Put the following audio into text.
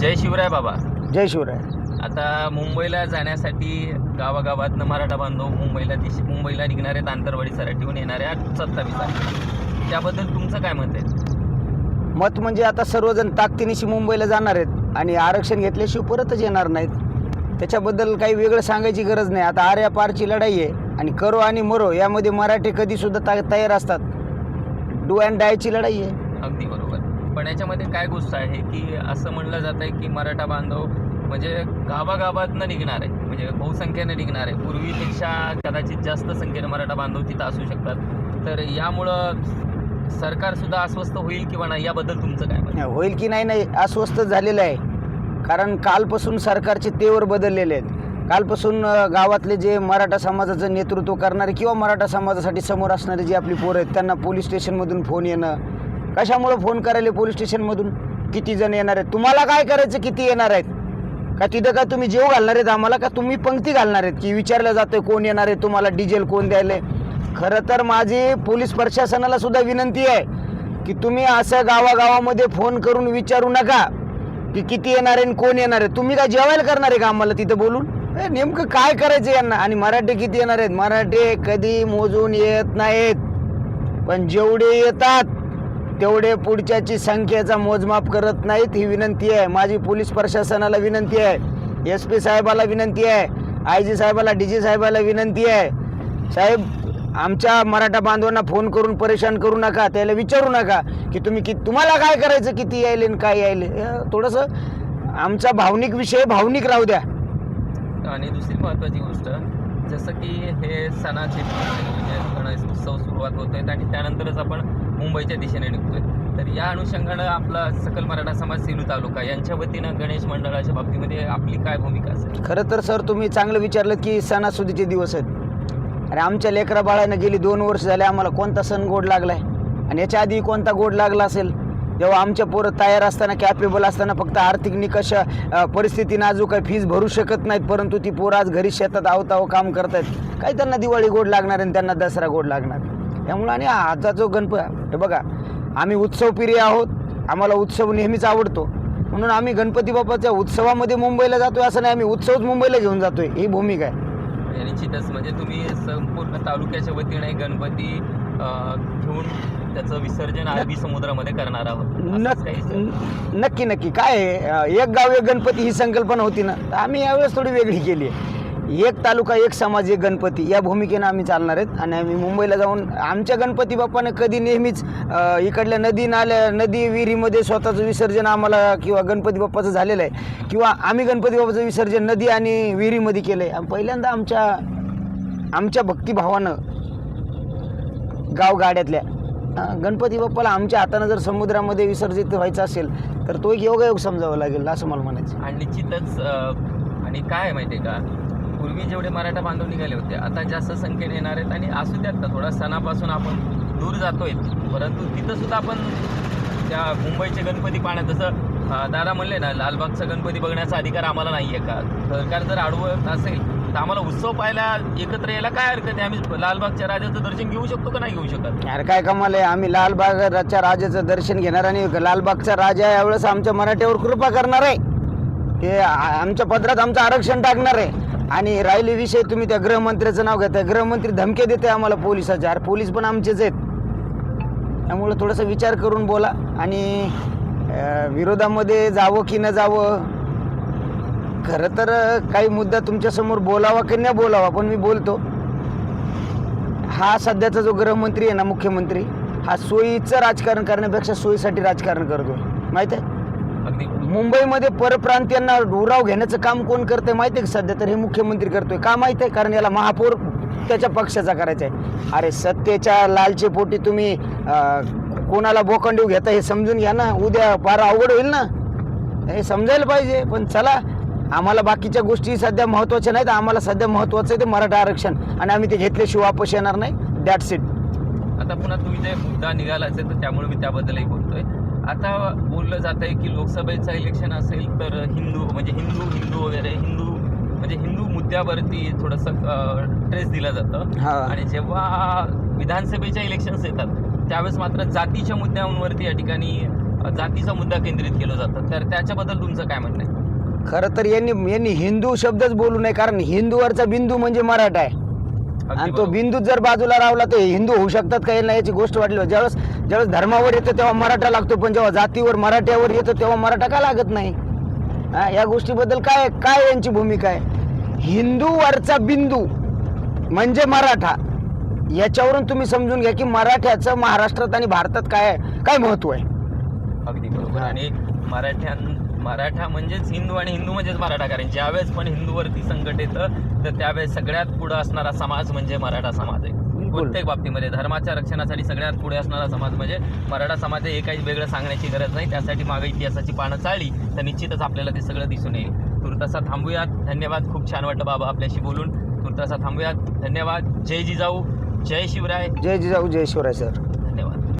जय शिवराय बाबा. जय शिवराय. आता मुंबईला जाण्यासाठी गावागावातनं मराठा बांधव मुंबईला दिश मुंबईला निघणारे आंतरवाडी सराटीहून येणाऱ्या सत्तावीस त्याबद्दल तुमचं काय मत आहे? मत म्हणजे आता सर्वजण ताकदीनिशी मुंबईला जाणार आहेत आणि आरक्षण घेतल्याशिवाय परतच येणार नाहीत. त्याच्याबद्दल काही वेगळं सांगायची गरज नाही. आता आर्या पारची लढाई आहे आणि करो आणि मरो यामध्ये मराठी कधीसुद्धा ता तयार असतात. डू अँड डायची लढाई आहे. अगदी बरोबर. पण याच्यामध्ये काय गोष्ट आहे की असं म्हणलं जात आहे की मराठा बांधव म्हणजे गावागावातनं निघणार आहे. म्हणजे बहुसंख्येने निघणार आहे. पूर्वीपेक्षा कदाचित जास्त संख्येने मराठा बांधव तिथं असू शकतात. तर यामुळं सरकारसुद्धा अस्वस्थ होईल किंवा नाही याबद्दल तुमचं काय मत? होईल की नाही नाही अस्वस्थ झालेलं आहे. कारण कालपासून सरकारचे तेवर बदललेले आहेत. कालपासून अ, गावातले जे मराठा समाजाचं नेतृत्व करणारे किंवा मराठा समाजासाठी समोर असणारे जे आपली पोरं आहेत त्यांना पोलीस स्टेशनमधून फोन येणं कशामुळं फोन करायले पोलीस स्टेशनमधून किती जण येणार आहेत? तुम्हाला काय करायचं? किती येणार आहेत? का तिथं का तुम्ही जेव घालणार आहेत आम्हाला? का तुम्ही पंक्ती घालणार आहेत? की विचारलं जातं कोण येणार आहे? तुम्हाला डिझेल कोण द्यायले? खरं तर माझी पोलीस प्रशासनाला सुद्धा विनंती आहे की तुम्ही असं गावागावामध्ये फोन करून विचारू नका की किती येणार आहे आणि कोण येणार आहे. तुम्ही काय जेवायला करणार आहे का आम्हाला तिथं बोलून? नेमकं काय करायचं यांना? आणि मराठी किती येणार आहेत? मराठी कधी मोजून येत नाहीत. पण जेवढे येतात तेवढे पुढच्याची संख्येचा मोजमाप करत नाहीत ही विनंती आहे. माझी पोलीस प्रशासनाला विनंती आहे. एस पी साहेबाला विनंती आहे. आय जी साहेबाला डी जी साहेबाला विनंती आहे. साहेब आमच्या मराठा बांधवांना फोन करून परेशान करू नका. त्याला विचारू नका की तुम्ही कि तुम्हाला काय करायचं? किती यायले आणि काय यायले थोडंसं आमचा भावनिक विषय भावनिक राहू द्या. आणि दुसरी महत्त्वाची गोष्ट जसं की हे सणाचे गणेश उत्सव सुरुवात होत आहेत आणि त्यानंतरच आपण मुंबईच्या दिशेने निघतोय. तर या अनुषंगानं आपला सकल मराठा समाज सेलू तालुका यांच्या वतीनं गणेश मंडळाच्या बाबतीमध्ये आपली काय भूमिका असेल? खरं तर सर तुम्ही चांगलं विचारलं की सणासुदीचे दिवस आहेत. आणि आमच्या लेकरा बाळानं गेली दोन वर्ष झाले आम्हाला कोणता सण गोड लागलाय? आणि याच्या आधी कोणता गोड लागला असेल? जेव्हा आमच्या पोरं तयार असताना कॅपेबल असताना फक्त आर्थिक निकष परिस्थिती नाजूक आहे फीज भरू शकत नाहीत परंतु ती पोरं आज घरी शेतात आवताव काम करतायत. काही त्यांना दिवाळी गोड लागणार आणि त्यांना दसरा गोड लागणार? त्यामुळं आणि आजचा जो गणपती हे बघा आम्ही उत्सव प्रिय आहोत आम्हाला उत्सव नेहमीच आवडतो. म्हणून आम्ही गणपती बाप्पाच्या उत्सवामध्ये मुंबईला जातोय असं नाही आम्ही उत्सवच मुंबईला घेऊन जातोय. ही भूमिका आहे. निश्चितच म्हणजे तुम्ही संपूर्ण तालुक्याच्या वतीने गणपती घेऊन त्याचं विसर्जन अरबी समुद्रामध्ये करणार आहोत. नक्की नक्की काय एक गाव एक गणपती ही संकल्पना होती ना तर आम्ही यावेळेस थोडी वेगळी केली आहे. एक तालुका एक समाज एक गणपती. या भूमिकेनं आम्ही चालणार आहेत आणि आम्ही मुंबईला जाऊन आमच्या गणपती बाप्पानं कधी नेहमीच इकडल्या नदी नाल्या नदी विहिरीमध्ये स्वतःचं विसर्जन आम्हाला किंवा गणपती बाप्पाचं झालेलं आहे किंवा आम्ही गणपती बाप्पाचं विसर्जन नदी आणि विहिरीमध्ये केलं आहे पहिल्यांदा आमच्या आमच्या भक्तिभावानं गावगाड्यातल्या गणपती बाप्पाला आमच्या हातानं जर समुद्रामध्ये विसर्जित व्हायचं असेल तर तो एक योगायोग समजावा लागेल असं मला म्हणायचं आणि निश्चितच आणि काय माहिती आहे का? पूर्वी जेवढे मराठा बांधव निघाले होते आता जास्त संख्येने येणार आहेत आणि असू द्यात का थोडा सणापासून आपण दूर जातोय. परंतु तिथं सुद्धा आपण त्या मुंबईचे गणपती पाहण्यात जसं दादा म्हणले ना लालबागचा गणपती बघण्याचा अधिकार आम्हाला नाही आहे का? सरकार जर आडवत असेल तर आम्हाला उत्सव पाहायला एकत्र यायला काय हरकत आहे? आम्ही लालबागच्या राजाचं दर्शन घेऊ शकतो का नाही घेऊ शकत? यार काय कमाल आहे आम्ही लालबागच्या राजाचं दर्शन घेणार आणि लालबागचा राजा यावेळेस आमच्या मराठीवर कृपा करणार आहे. ते आ- आमच्या पत्रात आमचं आरक्षण टाकणार आहे. आणि राहिले विषय तुम्ही त्या गृहमंत्र्याचं नाव घेताय गृहमंत्री धमके देते आम्हाला पोलिसाच्या अरे पोलीस पण आमचेच आहेत. त्यामुळं थोडासा विचार करून बोला. आणि अं, विरोधामध्ये जावं की न जावं खरं तर अं, काही मुद्दा तुमच्यासमोर बोलावा की नाही बोलावा पण मी बोलतो. हा सध्याचा जो गृहमंत्री आहे ना मुख्यमंत्री हा सोयीचं राजकारण करण्यापेक्षा सोयीसाठी राजकारण करतो माहीत आहे? अगदी मुंबईमध्ये परप्रांतीयांना उराव घेण्याचं काम कोण करतंय माहिती आहे का सध्या? तर हे मुख्यमंत्री करतोय. का माहिती आहे? कारण याला महापौर त्याच्या पक्षाचा करायचा आहे. अरे सत्तेच्या लालचे पोटी तुम्ही अं, कोणाला बोकंडीव घेता हे समजून घ्या ना. उद्या फार अवघड होईल ना. हे समजायला पाहिजे. पण चला आम्हाला बाकीच्या गोष्टी सध्या महत्त्वाच्या नाहीत. आम्हाला सध्या महत्त्वाचं आहे ते मराठा आरक्षण. आणि आम्ही ते घेतल्याशिवाय वापस येणार नाही. दॅट्स इट आता पुन्हा तुम्ही जे मुद्दा निघाला असेल तर त्यामुळे मी त्याबद्दलही बोलतोय. आता बोललं जात आहे की लोकसभेचं इलेक्शन असेल तर हिंदू म्हणजे हिंदू हिंदू वगैरे हिंदू म्हणजे हिंदू मुद्द्यावरती थोडंसं ट्रेस दिलं जातं. आणि जेव्हा विधानसभेच्या इलेक्शन्स येतात त्यावेळेस मात्र जातीच्या मुद्द्यांवरती या ठिकाणी जातीचा मुद्दा केंद्रित केलं जातं. तर त्याच्याबद्दल तुमचं काय म्हणणं आहे? खरं तर यांनी यांनी हिंदू शब्दच बोलू नये कारण हिंदूवरचा बिंदू म्हणजे मराठा आहे. आणि तो. बिंदू जर बाजूला रावला तर हिंदू होऊ शकतात का यांना याची गोष्ट वाटली. ज्यावेळेस ज्यावेळेस धर्मावर येतो तेव्हा मराठा लागतो पण जेव्हा जातीवर मराठ्यावर येतो तेव्हा मराठा का लागत नाही? हा, या गोष्टीबद्दल काय काय यांची भूमिका आहे? हिंदूवरचा बिंदू म्हणजे मराठा. याच्यावरून तुम्ही समजून घ्या की मराठ्याचं महाराष्ट्रात आणि भारतात काय काय महत्त्व आहे? अगदी बरोबर. आणि मराठ्यां मराठा म्हणजेच हिंदू आणि हिंदू म्हणजेच मराठा. कारण ज्यावेळेस पण हिंदूवरती संकट येतं तर त्यावेळेस सगळ्यात पुढे असणारा समाज म्हणजे मराठा समाज आहे. प्रत्येक बाबतीमध्ये धर्माच्या रक्षणासाठी सगळ्यात पुढे असणारा समाज म्हणजे मराठा समाज हे काही वेगळं सांगण्याची गरज नाही. त्यासाठी मागे इतिहासाची पानं चाळली तर निश्चितच आपल्याला ते सगळं दिसून येईल. तुर्तासा थांबूयात. धन्यवाद. खूप छान वाटलं बाबा आपल्याशी बोलून. तुर्तासा थांबूयात. धन्यवाद. जय जिजाऊ. जय शिवराय. जय जिजाऊ जय शिवराय सर.